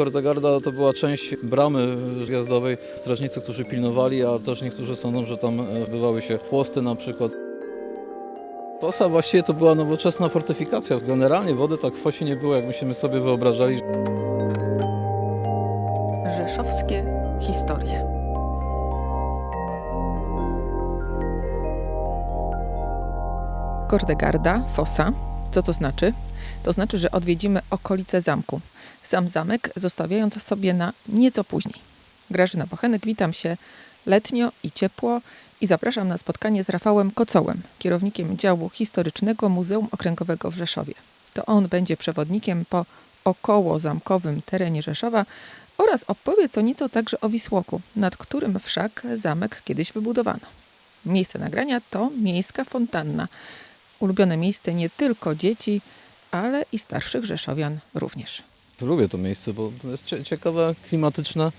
Kordegarda to była część bramy gwiazdowej. Strażnicy, którzy pilnowali, a też niektórzy sądzą, że tam e, bywały się chłosty na przykład. Fosa właściwie to była nowoczesna fortyfikacja. Generalnie wody tak w fosie nie było, jak myśmy sobie wyobrażali. Rzeszowskie historie. Kordegarda, fosa. Co to znaczy? To znaczy, że odwiedzimy okolice zamku. Sam zamek zostawiając sobie na nieco później. Grażyna Bochenek, witam się letnio i ciepło i zapraszam na spotkanie z Rafałem Kocołem, kierownikiem działu historycznego Muzeum Okręgowego w Rzeszowie. To on będzie przewodnikiem po około zamkowym terenie Rzeszowa oraz opowie co nieco także o Wisłoku, nad którym wszak zamek kiedyś wybudowano. Miejsce nagrania to miejska fontanna. Ulubione miejsce nie tylko dzieci, ale i starszych Rzeszowian również. Lubię to miejsce, bo jest cie- ciekawe, klimatyczne, m,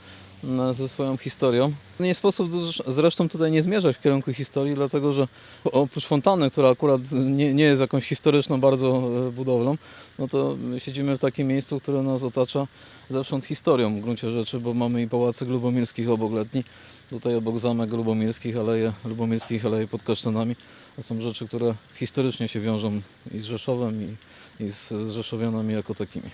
ze swoją historią. Nie sposób zresz- zresztą tutaj nie zmierzać w kierunku historii, dlatego że oprócz fontanny, która akurat nie, nie jest jakąś historyczną bardzo e, budowlą, no to siedzimy w takim miejscu, które nas otacza zewsząd historią w gruncie rzeczy, bo mamy i pałacyk lubomirskich obok letni, tutaj obok zamek lubomirskich, aleje lubomirskich, aleje pod kasztanami. To są rzeczy, które historycznie się wiążą i z Rzeszowem, i, i z Rzeszowianami jako takimi.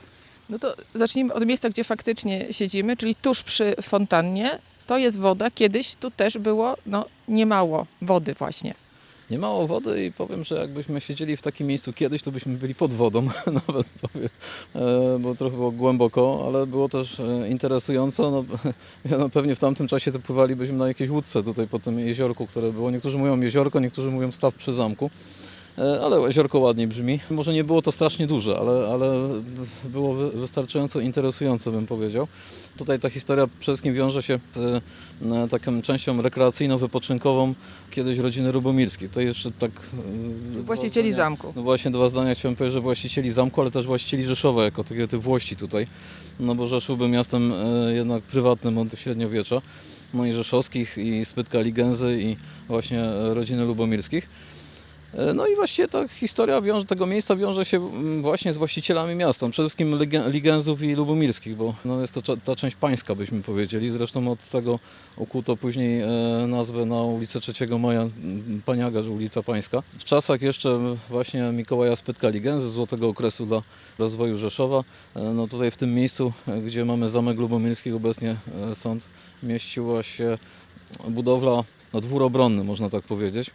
No to zacznijmy od miejsca, gdzie faktycznie siedzimy, czyli tuż przy fontannie. To jest woda. Kiedyś tu też było no, niemało wody właśnie. Nie mało wody i powiem, że jakbyśmy siedzieli w takim miejscu kiedyś, to byśmy byli pod wodą, nawet powiem, e, bo trochę było głęboko, ale było też e, interesująco. No, no, pewnie w tamtym czasie to pływalibyśmy na jakiejś łódce tutaj po tym jeziorku, które było. Niektórzy mówią jeziorko, niektórzy mówią staw przy zamku. E, Ale jeziorko ładniej brzmi. Może nie było to strasznie duże, ale, ale było wy- wystarczająco interesujące, bym powiedział. Tutaj ta historia przede wszystkim wiąże się z e, taką częścią rekreacyjno-wypoczynkową kiedyś rodziny Lubomirskiej. Tutaj jeszcze tak... e, Właścicieli zdania- zamku. No właśnie dwa zdania chciałem powiedzieć, że właścicieli zamku, ale też właścicieli Rzeszowa jako takie te włości tutaj. No bo Rzeszów był miastem jednak prywatnym od średniowiecza. No i rzeszowskich, i Spytka Ligęzy, i właśnie rodziny lubomirskich. E, No i właściwie ta historia wiąże, tego miejsca wiąże się mm, właśnie z właścicielami miasta, przede wszystkim Ligęzów i Lubomirskich, bo no jest to ta część pańska, byśmy powiedzieli. Zresztą od tego ukuto później e, nazwę na ulicę 3 Maja, Paniaga, że ulica Pańska. W czasach jeszcze właśnie Mikołaja Spytka Ligęzy, złotego okresu dla rozwoju Rzeszowa, e, no tutaj w tym miejscu, gdzie mamy Zamek Lubomirski, obecnie sąd, mieściła się budowla, no dwór obronny, można tak powiedzieć.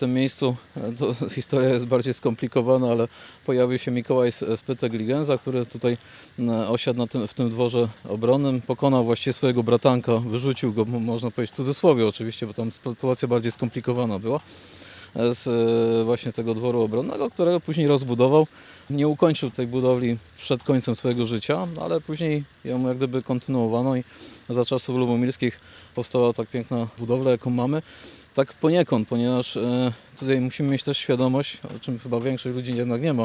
Tym miejscu to historia jest bardziej skomplikowana, ale pojawił się Mikołaj Spytek Ligenza, który tutaj e, osiadł tym, w tym dworze obronnym. Pokonał właściwie swojego bratanka, wyrzucił go, mo- można powiedzieć w cudzysłowie oczywiście, bo tam sytuacja bardziej skomplikowana była z e, właśnie tego dworu obronnego, którego później rozbudował. Nie ukończył tej budowli przed końcem swojego życia, ale później ją jak gdyby kontynuowano i za czasów lubomirskich powstała tak piękna budowla, jaką mamy. Tak poniekąd, ponieważ e, tutaj musimy mieć też świadomość, o czym chyba większość ludzi jednak nie ma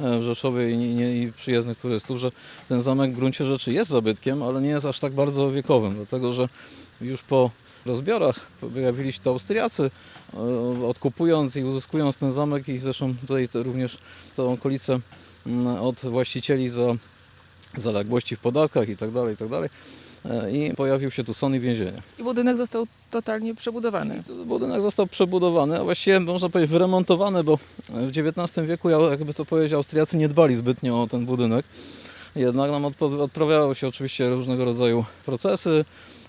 e, w Rzeszowie i, nie, i przyjezdnych turystów, że ten zamek w gruncie rzeczy jest zabytkiem, ale nie jest aż tak bardzo wiekowym, dlatego że już po rozbiorach pojawili się to Austriacy, e, odkupując i uzyskując ten zamek i zresztą tutaj również tą okolicę mm, od właścicieli za zaległości w podatkach i tak dalej, i tak dalej. E, I pojawił się tu sąd i więzienie. I budynek został totalnie przebudowany. Budynek został przebudowany, a właściwie można powiedzieć wyremontowany, bo w XIX wieku, ja- jakby to powiedzieć, Austriacy nie dbali zbytnio o ten budynek. Jednak nam odprawiały się oczywiście różnego rodzaju procesy,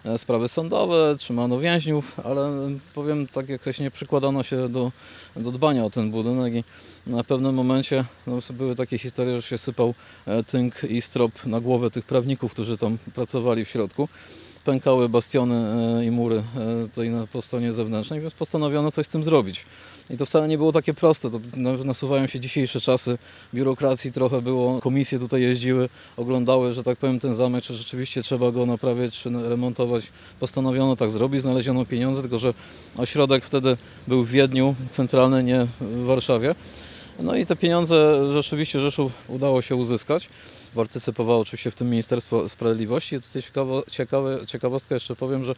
e, sprawy sądowe, trzymano więźniów, ale powiem tak jakoś nie przykładano się do, do dbania o ten budynek i na pewnym momencie no, były takie historie, że się sypał e, tynk i strop na głowę tych prawników, którzy tam pracowali w środku pękały bastiony e, i mury e, tutaj na, stronie zewnętrznej, więc postanowiono coś z tym zrobić. I to wcale nie było takie proste, to na- nasuwają się dzisiejsze czasy, biurokracji trochę było, komisje tutaj jeździły, oglądały, że tak powiem, ten zamek, czy rzeczywiście trzeba go naprawiać, czy remontować. Postanowiono tak zrobić, znaleziono pieniądze, tylko że ośrodek wtedy był w Wiedniu, centralny, nie w Warszawie. No i te pieniądze rzeczywiście Rzeszów udało się uzyskać. Partycypowało oczywiście w tym Ministerstwo Sprawiedliwości. Tutaj ciekawo, ciekawe, ciekawostka jeszcze powiem, że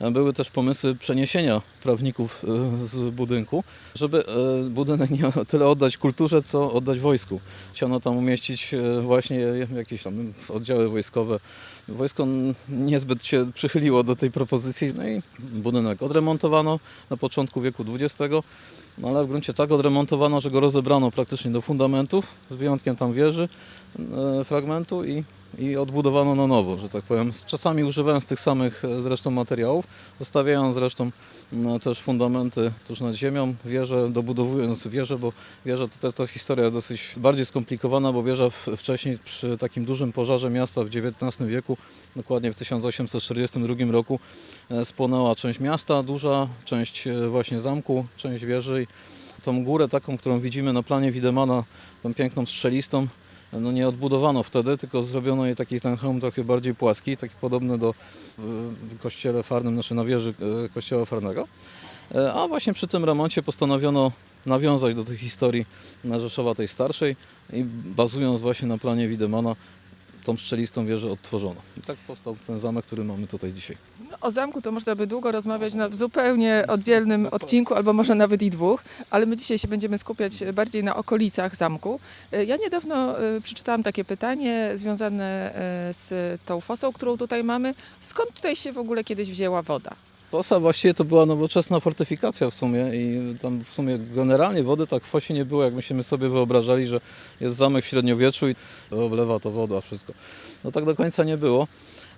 Były też pomysły przeniesienia prawników e, z budynku, żeby e, budynek nie tyle oddać kulturze, co oddać wojsku. Chciano tam umieścić e, właśnie jakieś tam oddziały wojskowe. Wojsko niezbyt się przychyliło do tej propozycji, no i budynek odremontowano na początku wieku XX, no ale w gruncie tak odremontowano, że go rozebrano praktycznie do fundamentów, z wyjątkiem tam wieży, fragmentu i, i odbudowano na nowo, że tak powiem. Czasami używając tych samych e, zresztą materiałów, zostawiając zresztą no, też fundamenty tuż nad ziemią, wieżę, dobudowując wieżę, bo wieża to, to, to historia jest dosyć bardziej skomplikowana, bo wieża wcześniej przy takim dużym pożarze miasta w XIX wieku, dokładnie w 1842 roku, e, spłonęła część miasta duża, część e, właśnie zamku, część wieży i tą górę taką, którą widzimy na planie Widemana, tą piękną strzelistą, no nie odbudowano wtedy, tylko zrobiono jej taki ten hełm trochę bardziej płaski, taki podobny do y, kościele farnym, znaczy na wieży y, kościoła farnego. E, A właśnie przy tym remoncie postanowiono nawiązać do tej historii Rzeszowa tej starszej i bazując właśnie na planie Widemana tą strzelistą wieżę odtworzono. I tak powstał ten zamek, który mamy tutaj dzisiaj. No, o zamku to można by długo rozmawiać na w zupełnie oddzielnym odcinku, albo może nawet i dwóch, ale my dzisiaj się będziemy skupiać bardziej na okolicach zamku. E, Ja niedawno e, przeczytałam takie pytanie związane e, z tą fosą, którą tutaj mamy. Skąd tutaj się w ogóle kiedyś wzięła woda? Fosa właściwie to była nowoczesna fortyfikacja w sumie i tam w sumie generalnie wody tak w fosie nie było, jak myśmy sobie wyobrażali, że jest zamek w średniowieczu i oblewa to woda, wszystko. No tak do końca nie było.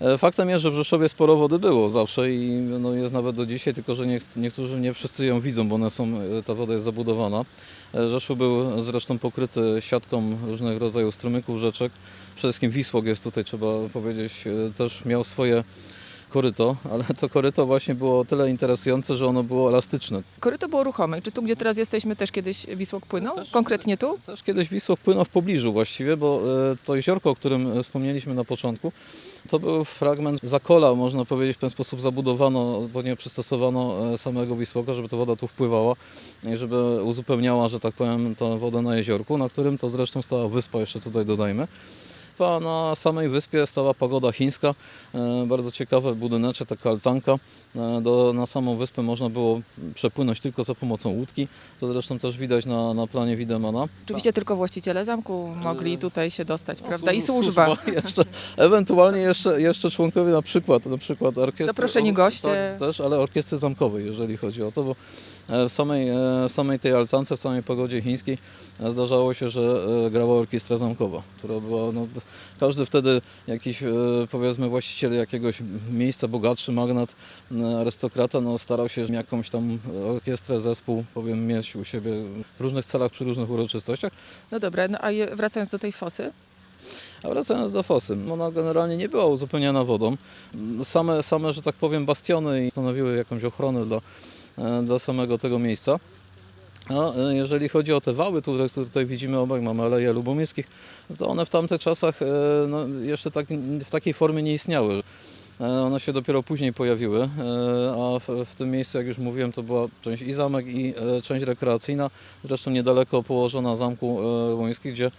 E, Faktem jest, że w Rzeszowie sporo wody było zawsze i no, jest nawet do dzisiaj, tylko że nie, niektórzy nie wszyscy ją widzą, bo one są, e, ta woda jest zabudowana. E, Rzeszów był zresztą pokryty siatką różnych rodzajów strumyków, rzeczek. Przede wszystkim Wisłok jest tutaj, trzeba powiedzieć, też miał swoje koryto, ale to koryto właśnie było o tyle interesujące, że ono było elastyczne. Koryto było ruchome. Czy tu, gdzie teraz jesteśmy, też kiedyś Wisłok płynął? Też- Konkretnie tu? Też kiedyś Wisłok płynął w pobliżu właściwie, bo e, to jeziorko, o którym e, wspomnieliśmy na początku, to był fragment zakola, można powiedzieć, w ten sposób zabudowano, bo nie przystosowano e, samego Wisłoka, żeby ta woda tu wpływała i żeby uzupełniała, że tak powiem, tę wodę na jeziorku, na którym to zresztą stała wyspa, jeszcze tutaj dodajmy. A na samej wyspie stała pagoda chińska, e, bardzo ciekawe budyneczek, taka altanka. E, Do, na samą wyspę można było przepłynąć tylko za pomocą łódki, to zresztą też widać na, na planie Widemana. Oczywiście tylko właściciele zamku mogli E, tutaj się dostać, No, prawda? I słu- służba. jeszcze, ewentualnie jeszcze, jeszcze członkowie na przykład, na przykład orkiestry. Zaproszeni goście. Tak, też, ale orkiestry zamkowej, jeżeli chodzi o to, bo w samej, w samej tej altance, w samej pogodzie chińskiej zdarzało się, że grała orkiestra zamkowa, która była, no, każdy wtedy jakiś, e, powiedzmy, właściciel jakiegoś miejsca, bogatszy magnat, e, arystokrata, no, starał się jakąś tam orkiestrę, zespół, powiem, mieć u siebie w różnych celach, przy różnych uroczystościach. No dobra, no a wracając do tej fosy, A wracając do fosy, ona generalnie nie była uzupełniana wodą. Same, same że tak powiem, bastiony stanowiły jakąś ochronę dla, e, dla samego tego miejsca. A e, jeżeli chodzi o te wały, które, tutaj widzimy obok, mamy Aleje Lubomirskich, to one w tamtych czasach e, no, jeszcze tak, w takiej formie nie istniały. E, One się dopiero później pojawiły, a w, w tym miejscu, jak już mówiłem, to była część i zamek, i część rekreacyjna, zresztą niedaleko położona zamku Łońskich, gdzie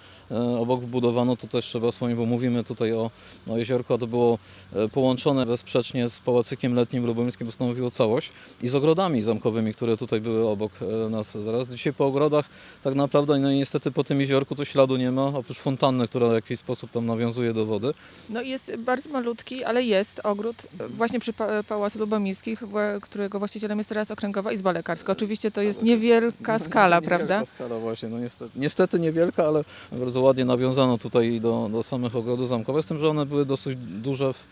obok wbudowano, to też trzeba wspomnieć, bo mówimy tutaj o, o jeziorku, a to było e, połączone bezsprzecznie z Pałacykiem Letnim Lubomirskim, bo stanowiło całość i z ogrodami zamkowymi, które tutaj były obok e, nas zaraz. Dzisiaj po ogrodach tak naprawdę, no i niestety po tym jeziorku to śladu nie ma, oprócz fontanny, która w jakiś sposób tam nawiązuje do wody. no i jest bardzo malutki, ale jest ogród e, właśnie przy pa- Pałacu Lubomirskich, którego właścicielem jest teraz Okręgowa Izba Lekarska. Oczywiście to jest niewielka skala, prawda? Niewielka skala właśnie, no niestety, niestety niewielka, ale bardzo ładnie nawiązano tutaj do, do samych ogrodów zamkowych, z tym, że one były dosyć duże, w,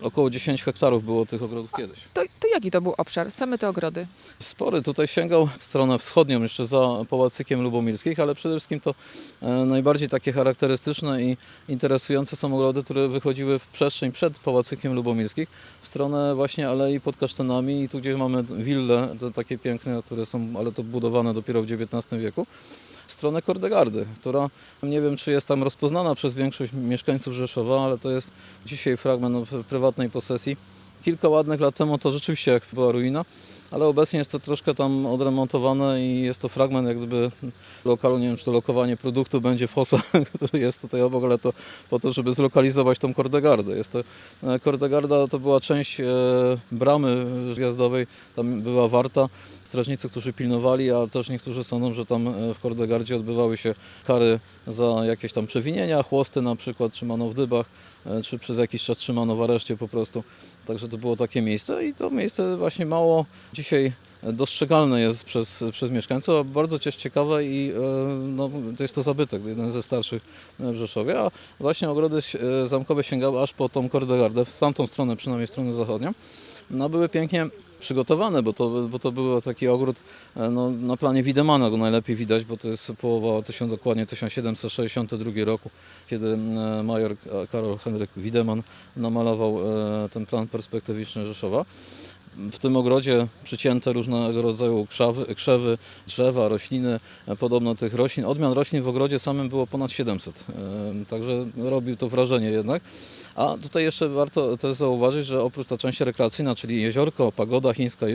około 10 hektarów było tych ogrodów kiedyś. To, to jaki to był obszar? Same te ogrody. Spory tutaj sięgał w stronę wschodnią, jeszcze za Pałacykiem Lubomirskich, ale przede wszystkim to e, najbardziej takie charakterystyczne i interesujące są ogrody, które wychodziły w przestrzeń przed Pałacykiem Lubomirskich, w stronę właśnie Alei pod Kasztanami i tu gdzie mamy wille, te takie piękne, które są, ale to budowane dopiero w XIX wieku, stronę Kordegardy, która nie wiem, czy jest tam rozpoznana przez większość mieszkańców Rzeszowa, ale to jest dzisiaj fragment no, prywatnej posesji. Kilka ładnych lat temu to rzeczywiście jak była ruina, ale obecnie jest to troszkę tam odremontowane i jest to fragment jak gdyby lokalu, nie wiem czy to lokowanie produktu będzie fosa, który jest tutaj obok, ale to po to, żeby zlokalizować tą kordegardę. Jest to, e, kordegarda to była część e, bramy wjazdowej, tam była warta, strażnicy, którzy pilnowali, a też niektórzy sądzą, że tam e, w kordegardzie odbywały się kary za jakieś tam przewinienia, chłosty na przykład trzymano w dybach, czy przez jakiś czas trzymano w areszcie po prostu. Także to było takie miejsce i to miejsce właśnie mało dzisiaj dostrzegalne jest przez, przez mieszkańców, a bardzo też ciekawe i e, no, to jest to zabytek, jeden ze starszych w Rzeszowie, a właśnie ogrody e, zamkowe sięgały aż po tą kordegardę, w tamtą stronę, przynajmniej w stronę zachodnią. No, były pięknie przygotowane, bo to, bo to był taki ogród e, no, na planie Widemana, go najlepiej widać, bo to jest połowa 1000, dokładnie 1762 roku, kiedy major Karol Henryk Wideman namalował ten plan perspektywiczny Rzeszowa. W tym ogrodzie przycięte różnego rodzaju krzawy, krzewy, drzewa, rośliny. E, Podobno tych roślin, odmian roślin w ogrodzie samym było ponad 700. E, Także robił to wrażenie jednak. A tutaj jeszcze warto też zauważyć, że oprócz ta część rekreacyjna, czyli jeziorko, pagoda chińska,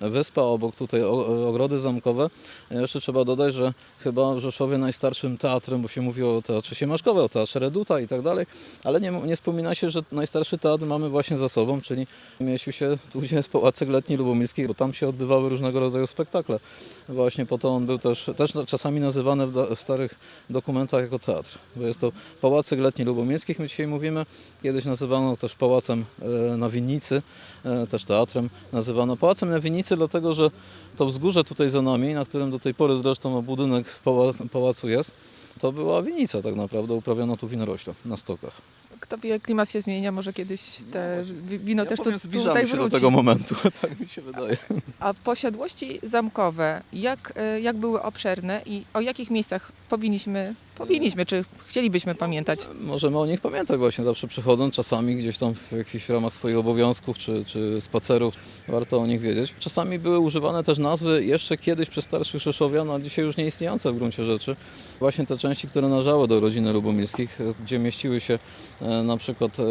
e, wyspa, obok tutaj ogrody zamkowe, jeszcze trzeba dodać, że chyba w Rzeszowie najstarszym teatrem, bo się mówi o Teatrze Siemaszkowe, o Teatrze Reduta i tak dalej, ale nie, nie wspomina się, że najstarszy teatr mamy właśnie za sobą, czyli mieścił się tu, gdzie jest Pałacek Letni Lubomirski, bo tam się odbywały różnego rodzaju spektakle. Właśnie po to on był też, też czasami nazywany w, w starych dokumentach jako teatr, bo jest to Pałacek Letni Lubomirskich, my dzisiaj mówimy, kiedyś nazywano też Pałacem e, na Winnicy, e, też teatrem nazywano Pałacem na Winnicy, dlatego że to wzgórze tutaj za nami, na którym do tej pory zresztą budynek pałac, pałacu jest, to była winnica tak naprawdę, uprawiano tu winorośle na stokach. Kto wie, klimat się zmienia, może kiedyś te wi- wino też tu, powiem, tutaj się wróci. do tego momentu, tak mi się wydaje. A posiadłości zamkowe, jak, e, jak były obszerne i o jakich miejscach powinniśmy, powinniśmy czy chcielibyśmy pamiętać? Możemy o nich pamiętać właśnie zawsze przychodząc, czasami gdzieś tam w jakichś ramach swoich obowiązków czy, czy spacerów, warto o nich wiedzieć. Czasami były używane też nazwy jeszcze kiedyś przez starszych Rzeszowian, a dzisiaj już nie istniejące w gruncie rzeczy. Właśnie te części, które należały do rodziny Lubomirskich, e, gdzie mieściły się e, na przykład e,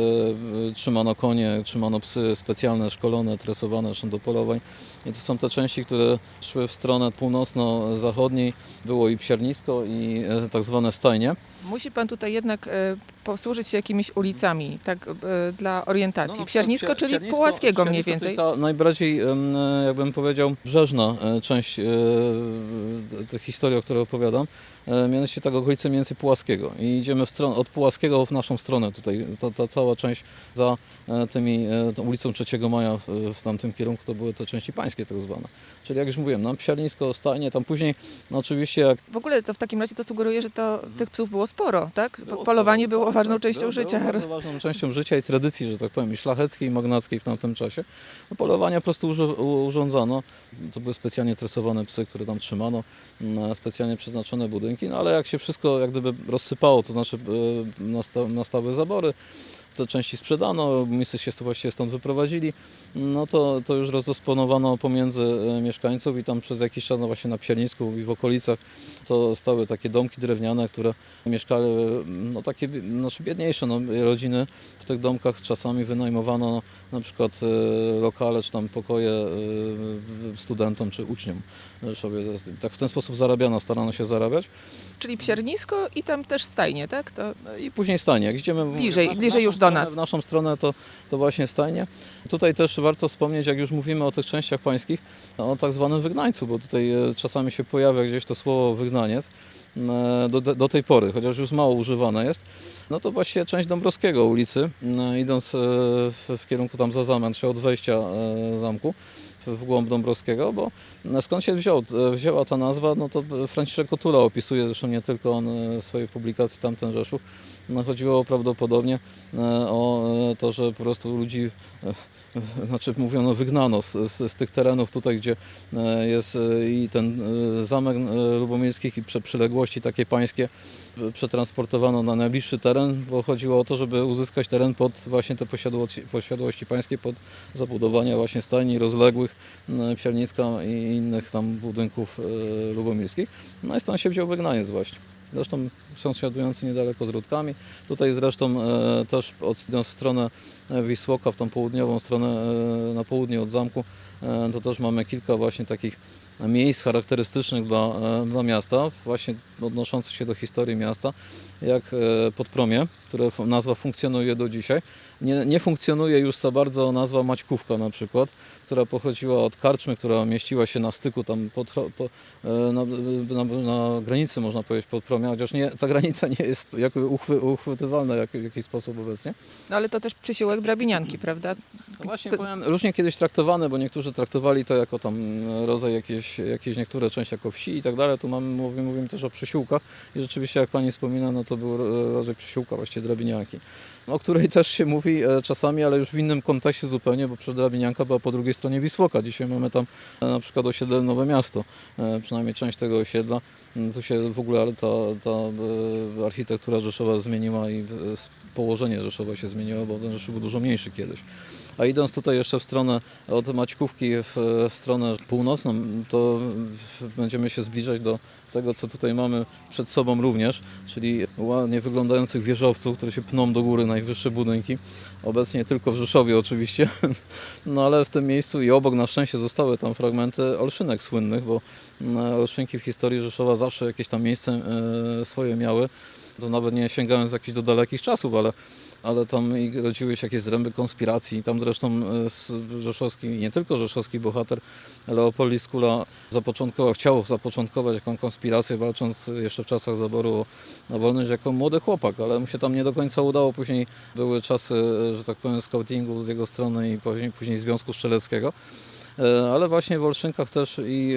trzymano konie, trzymano psy specjalne, szkolone, tresowane zresztą do polowań. I to są te części, które szły w stronę północno-zachodniej. Było i psiarnisko i tak zwane stajnie. Musi Pan tutaj jednak e, posłużyć się jakimiś ulicami, tak e, dla orientacji. No, no, Psiarnisko, czyli Piarnisko- Pułaskiego mniej więcej. To ta najbardziej, e, jakbym powiedział, brzeżna e, część tej historii, o której opowiadam. Mianowicie tak okolice więcej Pułaskiego. I idziemy w stronę, od Pułaskiego w naszą stronę tutaj. Ta, ta cała część za tymi, tą ulicą 3 Maja w, w tamtym kierunku to były te części pańskie tak zwane. Czyli jak już mówiłem, nam Psiarnisko, Stajnie, tam później no oczywiście jak W ogóle to w takim razie to sugeruje, że to tych psów było sporo, tak? Było Polowanie sporo. było ważną tak, częścią było, życia. Było bardzo ważną częścią życia i tradycji, że tak powiem, i szlacheckiej, i magnackiej w tamtym czasie. No, polowania po prostu urządzano. To były specjalnie tresowane psy, które tam trzymano, na specjalnie przeznaczone budynki, no ale jak się wszystko jak gdyby rozsypało, to znaczy e, nasta, nastały zabory, te części sprzedano, miejsce się właściwie stąd wyprowadzili, no to, to już rozdysponowano pomiędzy e, mieszkańców i tam przez jakiś czas no właśnie na Psiarnisku i w okolicach to stały takie domki drewniane, które mieszkały no takie znaczy biedniejsze no, rodziny. W tych domkach czasami wynajmowano na przykład e, lokale czy tam pokoje e, studentom czy uczniom. Sobie tak w ten sposób zarabiano, starano się zarabiać. Czyli psiarnisko i tam też stajnie, tak? To I później stajnie. Jak idziemy Bliżej- bliżej już do nas. W naszą stronę to, to właśnie stajnie. Tutaj też warto wspomnieć, jak już mówimy o tych częściach pańskich, o tak zwanym wygnańcu, bo tutaj e, czasami się pojawia gdzieś to słowo wygnaniec e, do, do tej pory, chociaż już mało używane jest. No to właściwie część Dąbrowskiego ulicy, e, idąc w, w kierunku tam za zamek, czy od wejścia zamku w, głąb Dąbrowskiego, bo skąd się wziął, wzięła ta nazwa, no to Franciszek Kotula opisuje, zresztą nie tylko on e, w swojej publikacji Tamten Rzeszów, no chodziło prawdopodobnie e, o e, to, że po prostu ludzi, znaczy mówiono wygnano z, z, z tych terenów tutaj, gdzie e, jest e, i ten e, zamek lubomirskich i przyległości takie pańskie przetransportowano na najbliższy teren, bo chodziło o to, żeby uzyskać teren pod właśnie te posiadłości, posiadłości pańskie, pod zabudowania właśnie stajni rozległych, psiarnicka i innych tam budynków lubomirskich. No i stąd się wziął wygnaniec właśnie. Zresztą sąsiadujący niedaleko z Rudkami. Tutaj zresztą e, też od, w stronę e, Wisłoka, w tą południową stronę, e, na południe od zamku, to też mamy kilka właśnie takich miejsc charakterystycznych dla, e, dla miasta, właśnie odnoszących się do historii miasta, jak e, Podpromie, które nazwa funkcjonuje do dzisiaj. Nie, nie funkcjonuje już za bardzo nazwa Maćkówka na przykład, która pochodziła od karczmy, która mieściła się na styku tam pod, po, e, na, na, na granicy można powiedzieć Podpromia, chociaż nie, ta granica nie jest jakby uchwy, uchwytywalna jak, w jakiś sposób obecnie. No ale to też przysiłek drabinianki, prawda? No właśnie To- powiem, różnie kiedyś traktowane, bo niektórzy traktowali to jako tam rodzaj jakieś, niektóre część jako wsi i tak dalej. Tu mamy, mówimy, mówimy też o przysiłkach i rzeczywiście jak Pani wspomina, no to był ro- rodzaj przysiłka, właściwie drabinianki, o której też się mówi e, czasami, ale już w innym kontekście zupełnie, bo przed drabinianka była po drugiej stronie Wisłoka. Dzisiaj mamy tam e, na przykład osiedle Nowe Miasto, e, przynajmniej część tego osiedla. Mm, Tu się w ogóle ta, ta architektura Rzeszowa zmieniła i położenie Rzeszowa się zmieniło, bo ten Rzeszów był dużo mniejszy kiedyś. A idąc tutaj jeszcze w stronę od Maćkówki w, w stronę północną, to będziemy się zbliżać do tego, co tutaj mamy przed sobą również, czyli ładnie wyglądających wieżowców, które się pną do góry, najwyższe budynki. Obecnie tylko w Rzeszowie oczywiście, no ale w tym miejscu i obok na szczęście zostały tam fragmenty olszynek słynnych, bo mm, olszynki w historii Rzeszowa zawsze jakieś tam miejsce e, swoje miały. To nawet nie sięgając jakichś do dalekich czasów, ale ale tam rodziły się jakieś zręby konspiracji. Tam zresztą e, rzeszowski, nie tylko rzeszowski bohater, Leopold Liskula zapoczątkował, chciał zapoczątkować jaką konspirację, walcząc jeszcze w czasach zaboru na wolność jako młody chłopak, ale mu się tam nie do końca udało. Później były czasy, e, że tak powiem, scoutingu z jego strony i później, później Związku Strzeleckiego. E, Ale właśnie w Olszynkach też i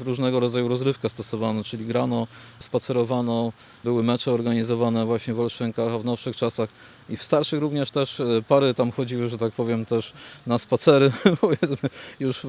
e, różnego rodzaju rozrywkę stosowano, czyli grano, spacerowano, były mecze organizowane właśnie w Olszynkach, a w nowszych czasach i w starszych również też e, pary tam chodziły, że tak powiem, też na spacery, powiedzmy, już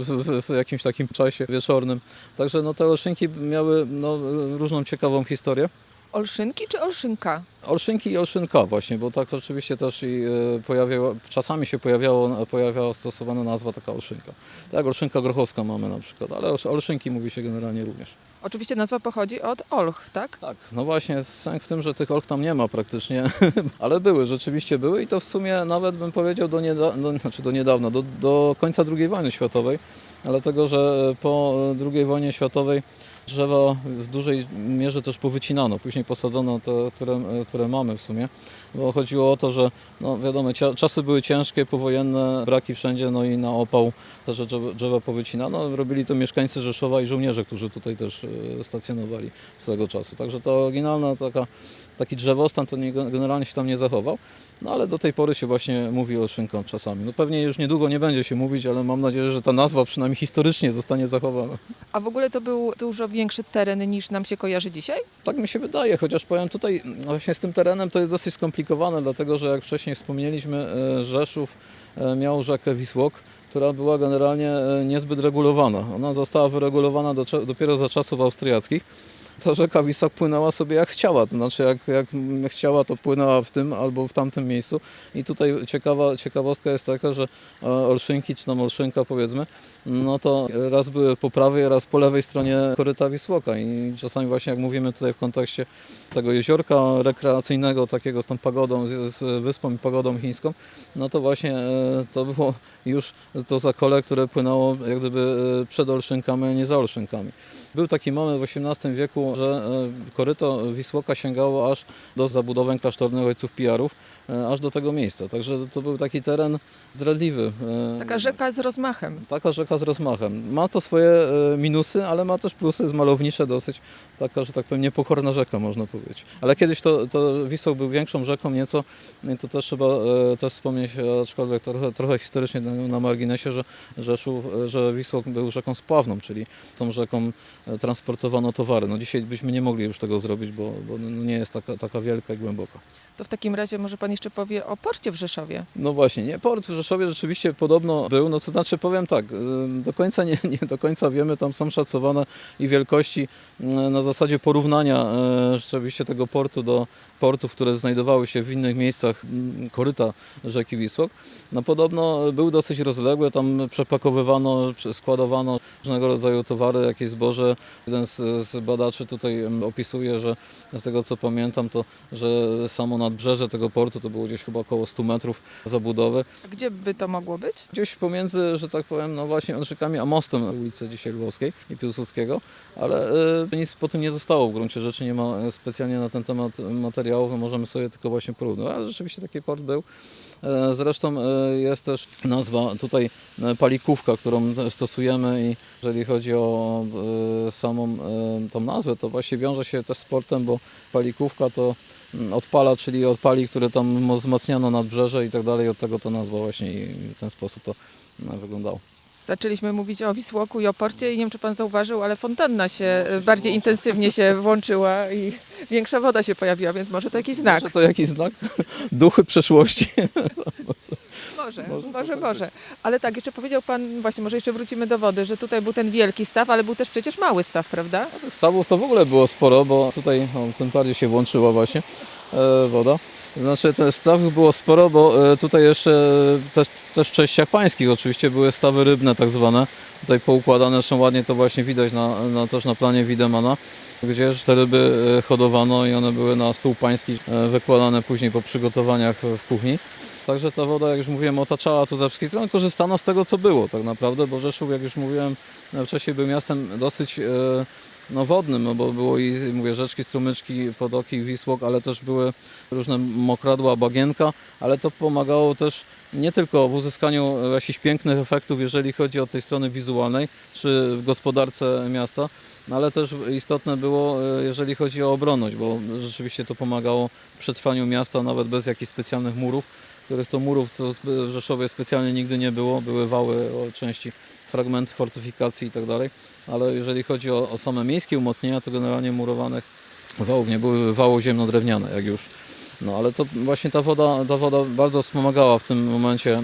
w jakimś takim czasie wieczornym. Także no, te Olszynki miały no, różną ciekawą historię. Olszynki czy Olszynka? Olszynki i Olszynka właśnie, bo tak oczywiście też i e, pojawiało, czasami się pojawiało, pojawiała stosowana nazwa taka Olszynka. Tak, Olszynka Grochowska mamy na przykład, ale Olsz- Olszynki mówi się generalnie również. Oczywiście nazwa pochodzi od Olch, tak? Tak, no właśnie, sęk w tym, że tych olch tam nie ma praktycznie, ale były, rzeczywiście były i to w sumie nawet bym powiedział do, nieda- do, znaczy do niedawna, do, do końca II wojny światowej, dlatego że po II wojnie światowej drzewa w dużej mierze też powycinano, później posadzono te, które, które mamy w sumie, bo chodziło o to, że no wiadomo, czasy były ciężkie, powojenne, braki wszędzie, no i na opał te drzewa, powycinano. Robili to mieszkańcy Rzeszowa i żołnierze, którzy tutaj też e, stacjonowali swego czasu. Także to oryginalna taka, taki drzewostan to nie, generalnie się tam nie zachował, no ale do tej pory się właśnie mówi o szynką czasami. No pewnie już niedługo nie będzie się mówić, ale mam nadzieję, że ta nazwa przynajmniej historycznie zostanie zachowana. A w ogóle to był dużo większy teren niż nam się kojarzy dzisiaj? Tak mi się wydaje, chociaż powiem tutaj no właśnie z tym terenem to jest dosyć skomplikowane, dlatego że jak wcześniej wspomnieliśmy, e, Rzeszów e, miał rzekę Wisłok, która była generalnie e, niezbyt regulowana. Ona została wyregulowana do, dopiero za czasów austriackich. Ta rzeka Wisłok płynęła sobie jak chciała, to znaczy jak, jak chciała, to płynęła w tym albo w tamtym miejscu. I tutaj ciekawa, ciekawostka jest taka, że e, Olszynki, czy tam Olszynka powiedzmy, no to raz były po prawej, raz po lewej stronie koryta Wisłoka i czasami właśnie jak mówimy tutaj w kontekście tego jeziorka rekreacyjnego, takiego z tą pagodą, z, z wyspą i pagodą chińską, no to właśnie e, to było już to zakole, które płynęło jak gdyby e, przed Olszynkami, a nie za Olszynkami. Był taki moment w XVIII wieku, że e, koryto Wisłoka sięgało aż do zabudowań klasztornych ojców Pijarów, e, aż do tego miejsca. Także to był taki teren zdradliwy. e, Taka rzeka z rozmachem. Taka rzeka z rozmachem. Ma to swoje minusy, ale ma też plusy, jest malownicza dosyć. Taka, że tak powiem, niepokorna rzeka można powiedzieć. Ale kiedyś to, to Wisła był większą rzeką nieco i to też trzeba też wspomnieć, aczkolwiek trochę, trochę historycznie na, na marginesie, że, Rzeszów, że Wisłok był rzeką spławną, czyli tą rzeką transportowano towary. No byśmy nie mogli już tego zrobić, bo, bo no nie jest taka, taka wielka i głęboka. To w takim razie może pan jeszcze powie o porcie w Rzeszowie. No właśnie, nie, port w Rzeszowie rzeczywiście podobno był, no to znaczy powiem tak, do końca nie, nie do końca wiemy, tam są szacowane i wielkości y, na zasadzie porównania y, rzeczywiście tego portu do portów, które znajdowały się w innych miejscach mm, koryta rzeki Wisłok. No podobno był dosyć rozległy, tam przepakowywano, prze- składowano różnego rodzaju towary, jakieś zboże. Jeden z, z badaczy tutaj ym, opisuje, że z tego co pamiętam, to że samo nadbrzeże tego portu to było gdzieś chyba około 100 metrów zabudowy. A Gdzie by to mogło być? Gdzieś pomiędzy, że tak powiem, no właśnie Odrzykami a mostem ulicy dzisiaj Lwowskiej i Piłsudskiego, ale e, nic po tym nie zostało w gruncie rzeczy, nie ma e, specjalnie na ten temat materiałów, no możemy sobie tylko właśnie porównywać, ale rzeczywiście taki port był. E, Zresztą e, jest też nazwa tutaj e, palikówka, którą stosujemy i jeżeli chodzi o samą tą nazwę, to właśnie wiąże się też z portem, bo palikówka to mm, odpala, czyli odpali, które tam wzmacniano nadbrzeże i tak dalej, od tego ta nazwa właśnie i w ten sposób to wyglądało. Zaczęliśmy mówić o Wisłoku i o porcie i nie wiem, czy pan zauważył, ale fontanna się e, bardziej intensywnie się włączyła i większa woda się pojawiła, więc może to jakiś znak. Czy to jakiś znak? Duchy przeszłości. Może, Może może, tak może. Ale tak, jeszcze powiedział pan, właśnie może jeszcze wrócimy do wody, że tutaj był ten wielki staw, ale był też przecież mały staw, prawda? Stawów to w ogóle było sporo, bo tutaj o, tym bardziej się włączyła właśnie woda. Znaczy te stawów było sporo, bo e, tutaj jeszcze też, też w częściach pańskich oczywiście były stawy rybne tak zwane. Tutaj poukładane, zresztą ładnie to właśnie widać na, na, też na planie Widemana, gdzie te ryby e, hodowano i one były na stół pański e, wykładane później po przygotowaniach w kuchni. Także ta woda, jak już mówiłem, otaczała tu ze wszystkich stron, korzystano z tego, co było tak naprawdę, bo Rzeszów, jak już mówiłem, e, wcześniej był miastem dosyć e, no, wodnym, no, bo było i mówię, rzeczki, strumyczki, podoki, Wisłok, ale też były różne mokradła, bagienka, ale to pomagało też nie tylko w uzyskaniu jakichś pięknych efektów, jeżeli chodzi o tej strony wizualnej, czy w gospodarce miasta, ale też istotne było, e, jeżeli chodzi o obronność, bo rzeczywiście to pomagało w przetrwaniu miasta, nawet bez jakichś specjalnych murów, których to murów to w Rzeszowie specjalnie nigdy nie było, były wały części fragmenty fortyfikacji i tak dalej, ale jeżeli chodzi o, o same miejskie umocnienia, to generalnie murowanych wałów nie były wały ziemno-drewniane, jak już. No ale to właśnie ta woda, ta woda bardzo wspomagała w tym momencie e,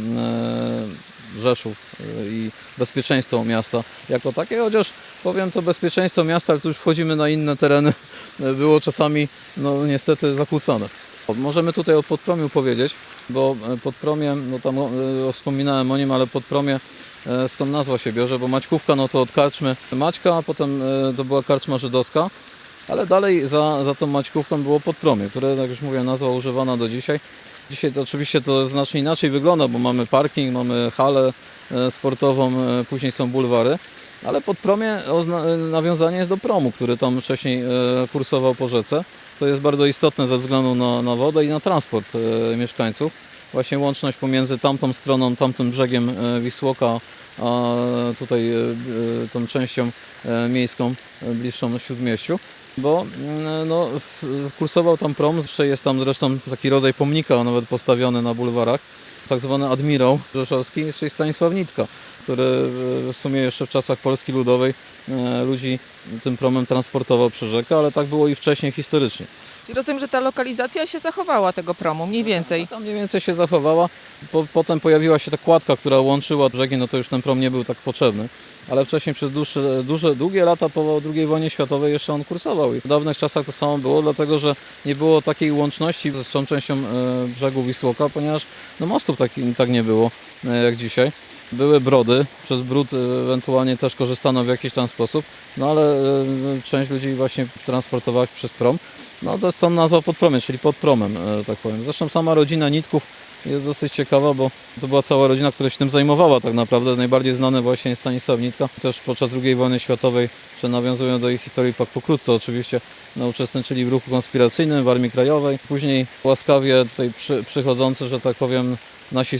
Rzeszów e, i bezpieczeństwo miasta jako takie, chociaż powiem to bezpieczeństwo miasta, ale tu już wchodzimy na inne tereny, e, było czasami no niestety zakłócone. Możemy tutaj o Podpromiu powiedzieć, bo Podpromie, no tam wspominałem o nim, ale Podpromie skąd nazwa się bierze, bo Maćkówka no to od karczmy Maćka, a potem to była karczma żydowska, ale dalej za, za tą Maćkówką było Podpromie, które, jak już mówię, nazwa używana do dzisiaj. Dzisiaj to oczywiście to znacznie inaczej wygląda, bo mamy parking, mamy halę e, sportową, e, później są bulwary, ale Podpromie e, nawiązanie jest do promu, który tam wcześniej kursował po rzece. To jest bardzo istotne ze względu na, na wodę i na transport mieszkańców. Właśnie łączność pomiędzy tamtą stroną, tamtym brzegiem Wisłoka, a tutaj tą częścią miejską bliższą Śródmieściu. Bo mm, no, kursował tam prom, jeszcze jest tam zresztą taki rodzaj pomnika nawet postawiony na bulwarach, tak zwany admirał rzeszowski, czyli Stanisław Nitka, który e, w sumie jeszcze w czasach Polski Ludowej e, ludzi tym promem transportował przez rzekę, ale tak było i wcześniej historycznie. I rozumiem, że ta lokalizacja się zachowała tego promu, mniej więcej. Tam mniej więcej się zachowała. Po, potem pojawiła się ta kładka, która łączyła brzegi, no to już ten prom nie był tak potrzebny. Ale wcześniej przez dłuższe, duże, długie lata po II wojnie światowej jeszcze on kursował. I w dawnych czasach to samo było, dlatego że nie było takiej łączności z tą częścią e, brzegu Wisłoka, ponieważ no, mostów tak, tak nie było e, jak dzisiaj. Były brody, przez brud e, ewentualnie też korzystano w jakiś tam sposób, no ale część ludzi właśnie transportowała przez prom. No to jest nazwa podpromie, czyli pod promem, e, tak powiem. Zresztą sama rodzina Nitków jest dosyć ciekawa, bo to była cała rodzina, która się tym zajmowała tak naprawdę. Najbardziej znany właśnie jest Stanisław Nitka. Też podczas II wojny światowej, że nawiązują do ich historii tak pokrótce oczywiście, no, uczestniczyli w ruchu konspiracyjnym w Armii Krajowej. Później łaskawie tutaj przy, przychodzący, że tak powiem, nasi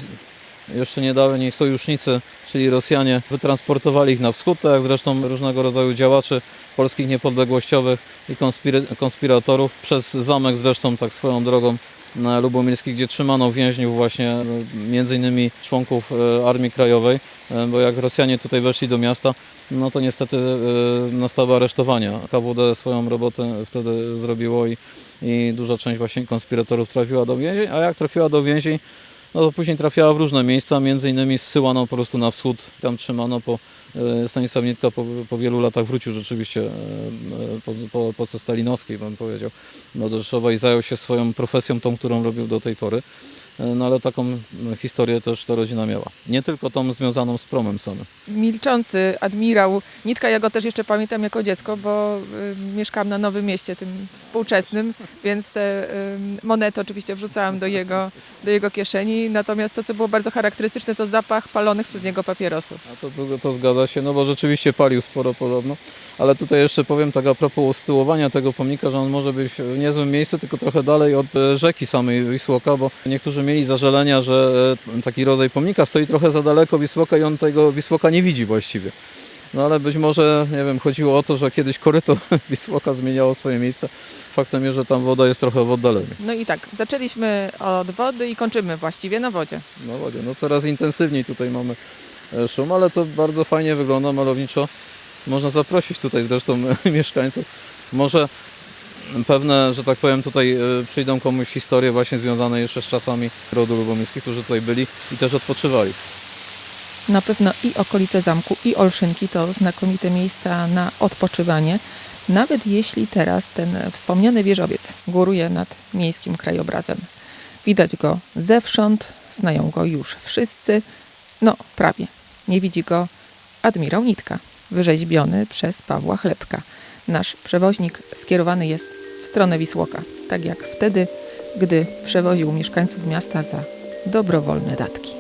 jeszcze niedawniej sojusznicy, czyli Rosjanie, wytransportowali ich na wschód, tak jak zresztą różnego rodzaju działaczy polskich niepodległościowych i konspira- konspiratorów przez zamek zresztą tak swoją drogą na Lubomirskiej, gdzie trzymano więźniów właśnie, e, między innymi członków e, Armii Krajowej, e, bo jak Rosjanie tutaj weszli do miasta, no to niestety nastały aresztowania. KWD swoją robotę wtedy zrobiło i, i duża część właśnie konspiratorów trafiła do więzień, a jak trafiła do więzień, no to później trafiała w różne miejsca, między innymi zsyłano po prostu na wschód, tam trzymano po e, Stanisław Nitka po, po wielu latach wrócił rzeczywiście e, e, po, po, po co stalinowskiej, bym powiedział, do Rzeszowa i zajął się swoją profesją, tą, którą robił do tej pory. E, No ale taką historię też ta rodzina miała. Nie tylko tą związaną z promem samym. Milczący admirał Nitka, ja go też jeszcze pamiętam jako dziecko, bo y, mieszkałam na Nowym Mieście, tym współczesnym, więc te y, monety oczywiście wrzucałam do jego, do jego kieszeni. Natomiast to, co było bardzo charakterystyczne, to zapach palonych przez niego papierosów. A to, to, to zgadza się, no bo rzeczywiście palił sporo podobno. Ale tutaj jeszcze powiem tak a propos ustyłowania tego pomnika, że on może być w niezłym miejscu, tylko trochę dalej od e, rzeki samej Wisłoka, bo niektórzy mieli zażalenia, że e, taki rodzaj pomnika stoi trochę za daleko Wisłoka i on tego Wisłoka nie widzi właściwie. No ale być może, nie wiem, chodziło o to, że kiedyś koryto Wisłoka zmieniało swoje miejsce. Faktem jest, że tam woda jest trochę w oddaleniu. No i tak, zaczęliśmy od wody i kończymy właściwie na wodzie. No wodzie, no coraz intensywniej tutaj mamy e, szum, ale to bardzo fajnie wygląda malowniczo. Można zaprosić tutaj zresztą mieszkańców. Może pewne, że tak powiem, tutaj e, przyjdą komuś historie właśnie związane jeszcze z czasami rodu lubomirskich, którzy tutaj byli i też odpoczywali. Na pewno i okolice zamku, i Olszynki to znakomite miejsca na odpoczywanie, nawet jeśli teraz ten wspomniany wieżowiec góruje nad miejskim krajobrazem. Widać go zewsząd, znają go już wszyscy, no prawie. Nie widzi go admirał Nitka, wyrzeźbiony przez Pawła Chlebka. Nasz przewoźnik skierowany jest w stronę Wisłoka, tak jak wtedy, gdy przewoził mieszkańców miasta za dobrowolne datki.